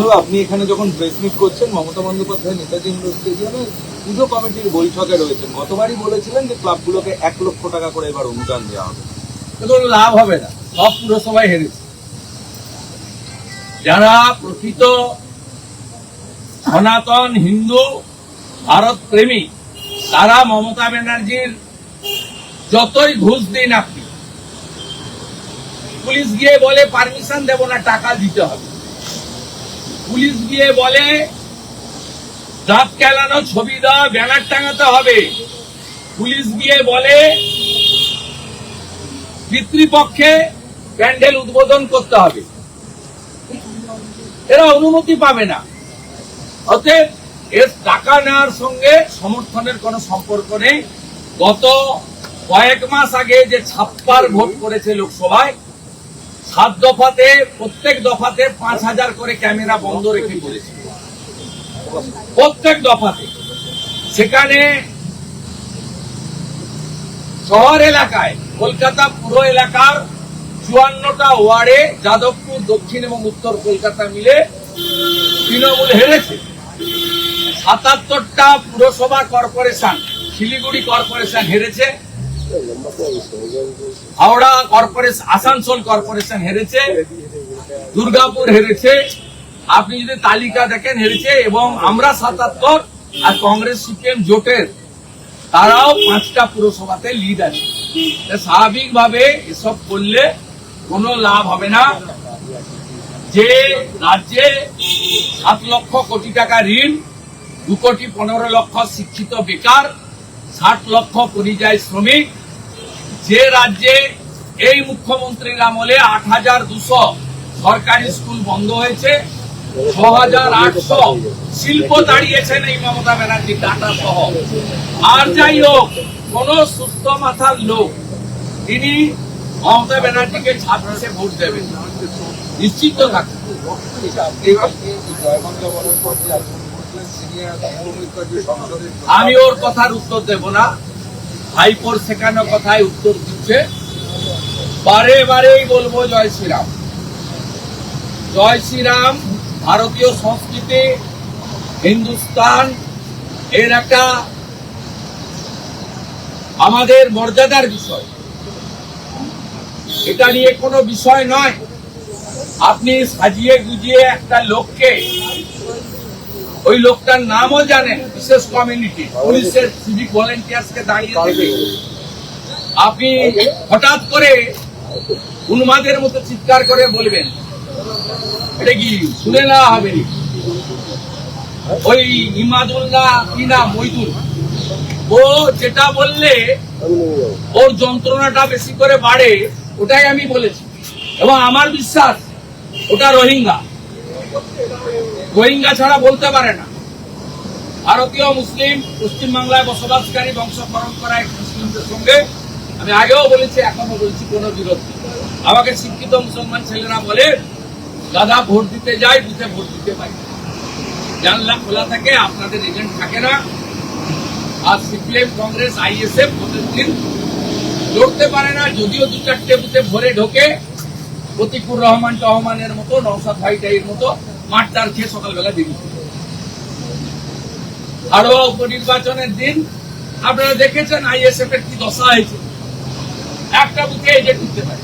হলো আপনি এখানে যখন প্রেস মিট করছেন, মমতা বন্দ্যোপাধ্যায়, নেতাজি ইন্ডোর স্টেডিয়ামে পুজো কমিটির বৈঠকে রয়েছেন। গতবারই বলেছিলেন যে ক্লাবগুলোকে এক লক্ষ টাকা করে এবার অনুদান দেওয়া হবে। কোনো লাভ হবে না। সব পুরসভায় হেরেছে। যারা প্রকৃত সনাতন হিন্দু ভারত প্রেমী তারা মমতা ব্যানার্জির যতই ঘুষ দিন আপনি, পুলিশ গিয়ে বলে পারমিশন দেব না, টাকা দিতে হবে। পুলিশ গিয়ে বলে দাঁত কেলানো ছবি দেওয়া ব্যানার টাঙাতে হবে। পুলিশ গিয়ে বলে, পিতৃপক্ষে প্যান্ডেল উদ্বোধন করতে হবে। এরা অনুমতি পাবে না। অতএব এর টাকা নেওয়ার সঙ্গে সমর্থনের কোনো সম্পর্ক নেই। গত কয়েক মাস আগে যে ছাপ্পার ভোট করেছে লোকসভায় সাত দফাতে, প্রত্যেক দফাতে পাঁচ হাজার করে ক্যামেরা বন্ধ রেখে করেছে প্রত্যেক দফাতে। সেখানে শহর এলাকায়, কলকাতা পুরো এলাকার চুয়ান্নটা ওয়ার্ডে, যাদবপুর, দক্ষিণ এবং উত্তর কলকাতা মিলে তৃণমূল হেরেছে। সাতাত্তরটা পুরসভা কর্পোরেশন, শিলিগুড়ি কর্পোরেশন হেরেছে। হাওড়া কর্পোরেশন আসানসোল কর্পোরেশন হেরেছে, দুর্গাপুর হেরেছে। আপনি যদি তালিকা দেখেন, হেরেছে এবং আমরা সাতাত্তর আর কংগ্রেস, সিপিএম জোটের, তারাও পাঁচটা পুরসভাতে লিড আছে। তা স্বাভাবিকভাবে এসব করলে কোনো লাভ হবে না। যে রাজ্যে সাত লক্ষ কোটি টাকা ঋণ, দু কোটি পনেরো লক্ষ শিক্ষিত বেকার, ষাট লক্ষ পরিযায়ী শ্রমিক যে রাজ্যে এই মুখ্যমন্ত্রীর আমলে আট হাজার দুশো সরকারি স্কুল বন্ধ হয়েছে, ছ হাজার আটশো শিল্প দাঁড়িয়েছেন এই মমতা ব্যানার্জি টাটা সহ। আর যাই হোক, কোন সুস্থ মাথার লোক তিনি মমতা ব্যানার্জিকে ছাব্বিশে ভোট দেবেন নিশ্চিত থাকুন আমি ওর কথার উত্তর দেব না। ভাইপোর শেখানো কথায় উত্তর দিচ্ছে। বারে বারেই বলব জয় শ্রীরাম। জয় শ্রীরাম, ভারতীয় সংস্কৃতি, হিন্দুস্তান, এর একটা আমাদের মর্যাদার বিষয়। এটা নিয়ে কোনো বিষয় নয়। আপনি সাজিয়ে গুজিয়ে একটা লোককে ওই লোকটার নামও জানেন, বিশেষ কমিউনিটি পুলিশের সিভিক ভলেন্টিয়ার্সকে দাঁড়িয়ে থেকে। আপনি হঠাৎ করে উন্মাদের মতো চিৎকার করে বলবেন, এটা কি শুনে নেওয়া হবে ওই ইমাদুল্লাহ, কি না মইদুল ও যেটা বললে, ওর যন্ত্রণাটা বেশি করে বাড়ে, ওটাই আমি বলেছি। এবং আমার বিশ্বাস, ওটা রোহিঙ্গা। রোহিঙ্গা ছাড়া বলতে পারে না ভারতীয় মুসলিম পশ্চিমবাংলায় বসবাসকারী বংশ পরম্পরা এক মুসলিমদের সঙ্গে আমি আগেও বলেছি এখনও বলছি, কোনো বিরোধ। আমাকে শিক্ষিত মুসলমান ছেলেরা বলে, দাদা, ভোট দিতে যাই, বুথে ভোট দিতে পারি। জানলা খোলা থাকে, আপনাদের এজেন্ট থাকে না আর সিপিএম, কংগ্রেস, আইএসএফ ভোটের দিন লড়তে পারে না যদিও দু চারটে বুথে ভরে ঢোকে, প্রতিকুর রহমান, টহমানের মতো নৌসাদ ভাইটাইয়ের মতো মাঠটার খেয়ে সকালবেলা পড়ে। হাড়োয়া উপনির্বাচনের দিন, আপনারা দেখেছেন আইএসএফ এর কি দশা হয়েছে? একটা বুথে এজেন্ট উঠতে পারে।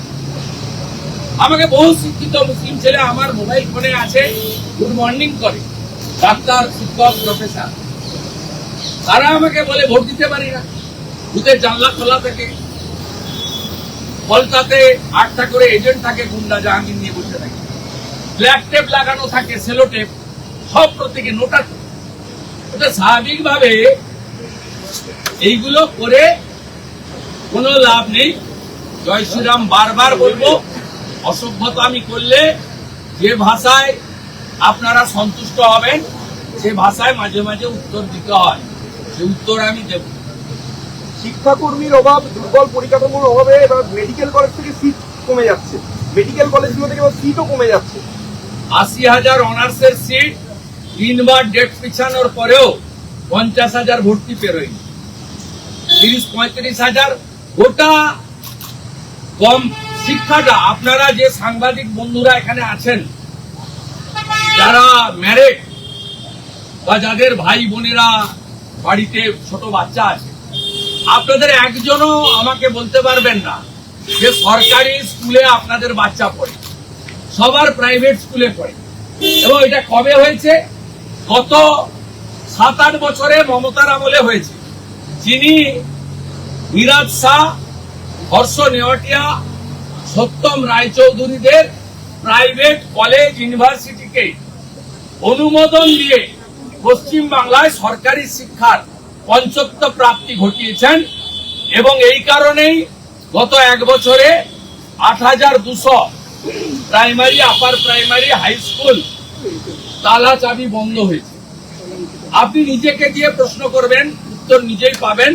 আমাকে বহু শিক্ষিত মুসলিম ছেলে আমার মোবাইল ফোনে আছে, গুড মর্নিং করে। ডাক্তার, শিক্ষক, প্রফেসর। তারা আমাকে বলে, ভোট দিতে পারি না। বুথের জানলা খোলা থাকে। ফলতাতে আটটা করে এজেন্ট থাকে, গুন্ডা, জাহাঙ্গীর ব্ল্যাক টেপ লাগানো থাকে, সেলো টেপ, সব প্রত্যেকে নোটা ওটা স্বাভাবিকভাবে এইগুলো করে কোনো লাভ নেই। জয় শ্রীরাম বারবার বলব, অসভ্যতা আমি করলে যে ভাষায় আপনারা সন্তুষ্ট হবেন, সে ভাষায় মাঝে মাঝে উত্তর দিতে হয়। সে উত্তর আমি দেব। শিক্ষাকর্মীর অভাব, দুর্বল পরিকাঠামোর অভাবে এবার মেডিকেল কলেজ থেকে সিট কমে যাচ্ছে। মেডিকেল কলেজগুলো থেকে সিটও কমে যাচ্ছে। আশি হাজার অনার্সের সিট তিনবার ডেট পিছানোর পরেও পঞ্চাশ হাজার ভর্তি পেরোয়নি। তিরিশ পঁয়ত্রিশ হাজার গোটা কম শিক্ষাটা, আপনারা যে সাংবাদিক বন্ধুরা এখানে আছেন, যারা ম্যারেড বা যাদের ভাই বোনেরা বাড়িতে ছোট বাচ্চা আছে, আপনাদের একজনও আমাকে বলতে পারবেন না যে সরকারি স্কুলে আপনাদের বাচ্চা পড়ে। সবার প্রাইভেট স্কুলে পড়ে। এবং এটা কবে হয়েছে? গত সাত আট বছরে মমতার আমলে হয়েছে। যিনি মিরাজ শাহ, হর্ষ নেওয়াটিয়া, সত্যম রায়চৌধুরীদের প্রাইভেট কলেজ ইউনিভার্সিটিকে অনুমোদন দিয়ে পশ্চিম বাংলায় সরকারি শিক্ষার পঞ্চত্ব প্রাপ্তি ঘটিয়েছেন এবং এই কারণেই গত এক বছরে আট হাজার দুশো primary upper primary high school তালা চাবি বন্ধ হয়েছে। আপনি নিজেকে দিয়ে প্রশ্ন করবেন, উত্তর নিজেই পাবেন।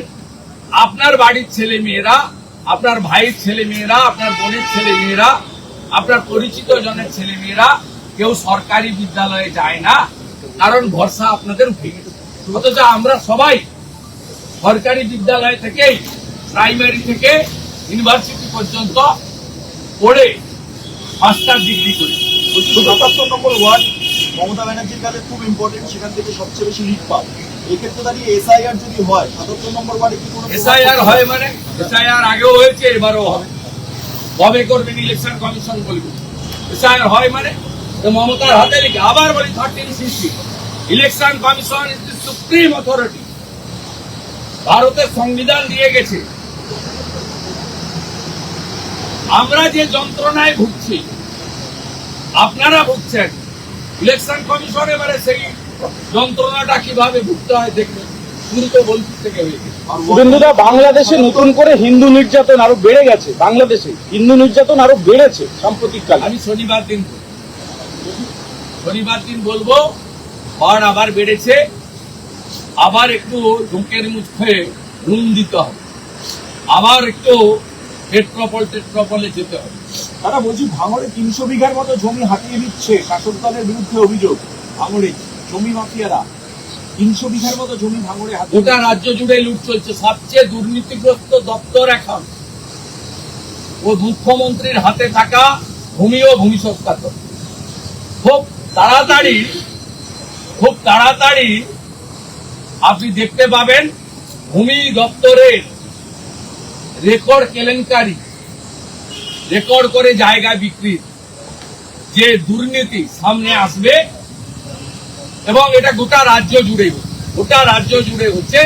আপনার বাড়ির ছেলে মেয়েরা, আপনার ভাইয়ের ছেলে মেয়েরা, আপনার বোনের ছেলে মেয়েরা, আপনার পরিচিত জনের ছেলে মেয়েরা, কেউ সরকারি বিদ্যালয়ে যায় না, কারণ ভরসা আপনাদের উঠে গেছে অথচ আমরা সবাই সরকারি বিদ্যালয় থেকেই প্রাইমারি থেকে ইউনিভার্সিটি পর্যন্ত পড়ে মাস্টার ডিগ্রি করি। সাতাত্তর নম্বর ওয়ার্ড মমতা ব্যানার্জির কাছে খুব ইম্পর্টেন্ট সেখান থেকে সবচেয়ে বেশি লিড পাও। এক্ষেত্রে দাঁড়িয়ে এসআইআর যদি হয় সাতাত্তর নম্বর ওয়ার্ডে কি কোনো এসআইআর হয় মানে? এসআইআর আগেও হয়েছে এবারও হবে। কবে করবেন ইলেকশন কমিশন বলবে। এসআইআর হয় মানে? মমতার হাতে লিখে আবার বলি thirteen CC election commission is the supreme authority ভারতের সংবিধান দিয়ে গেছে। আমরা যে যন্ত্রণায় ভুগছি আপনারা ভুগছেন। ইলেকশন কমিশন এবারে সেই যন্ত্রণাটা কীভাবে ভুগতে হয় দেখবেন হয়ে শুভেন্দুদা বাংলাদেশে নতুন করে হিন্দু নির্যাতন আরও বেড়ে গেছে বাংলাদেশে। হিন্দু নির্যাতন আরও বেড়েছে সাম্প্রতিক কালে আমি শনিবার দিন শনিবার দিন বলব বার আবার বেড়েছে। আবার একটু ঢুকের মুখে নুন দিতে হবে। আবার একটু টেট্রোপলে যেতে হবে। তারা বলছি ভাঙড়ে তিনশো বিঘার মতো জমি হাতিয়ে দিচ্ছে শাসক দলের বিরুদ্ধে অভিযোগ। ভাঙড়ে জমি মাফিয়ারা তিনশো বিঘার মতো জমি ভাঙড়ে গোটা রাজ্য জুড়ে লুট চলছে। সবচেয়ে দুর্নীতিগ্রস্ত দপ্তর এখন। ও মুখ্যমন্ত্রীর হাতে থাকা ভূমি ও ভূমি সংস্কার খুব তাড়াতাড়ি খুব তাড়াতাড়ি আপনি দেখতে পাবেন ভূমি দপ্তরের রেকর্ড কেলেঙ্কারি। রেকর্ড করে জায়গা বিক্রির যে দুর্নীতি সামনে আসবে এবং এটা গোটা রাজ্য জুড়ে গোটা রাজ্য জুড়ে হচ্ছে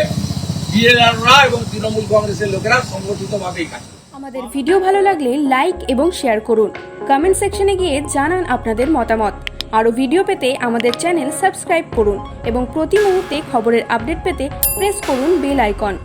বিএলআররা এবং তৃণমূল কংগ্রেসের লোকেরা সংগঠিতভাবেই কাজ আমাদের ভিডিও ভালো লাগলে লাইক এবং শেয়ার করুন। কমেন্ট সেকশনে গিয়ে জানান আপনাদের মতামত। আরও ভিডিও পেতে আমাদের চ্যানেল সাবস্ক্রাইব করুন এবং প্রতি মুহূর্তে খবরের আপডেট পেতে প্রেস করুন বেল আইকন।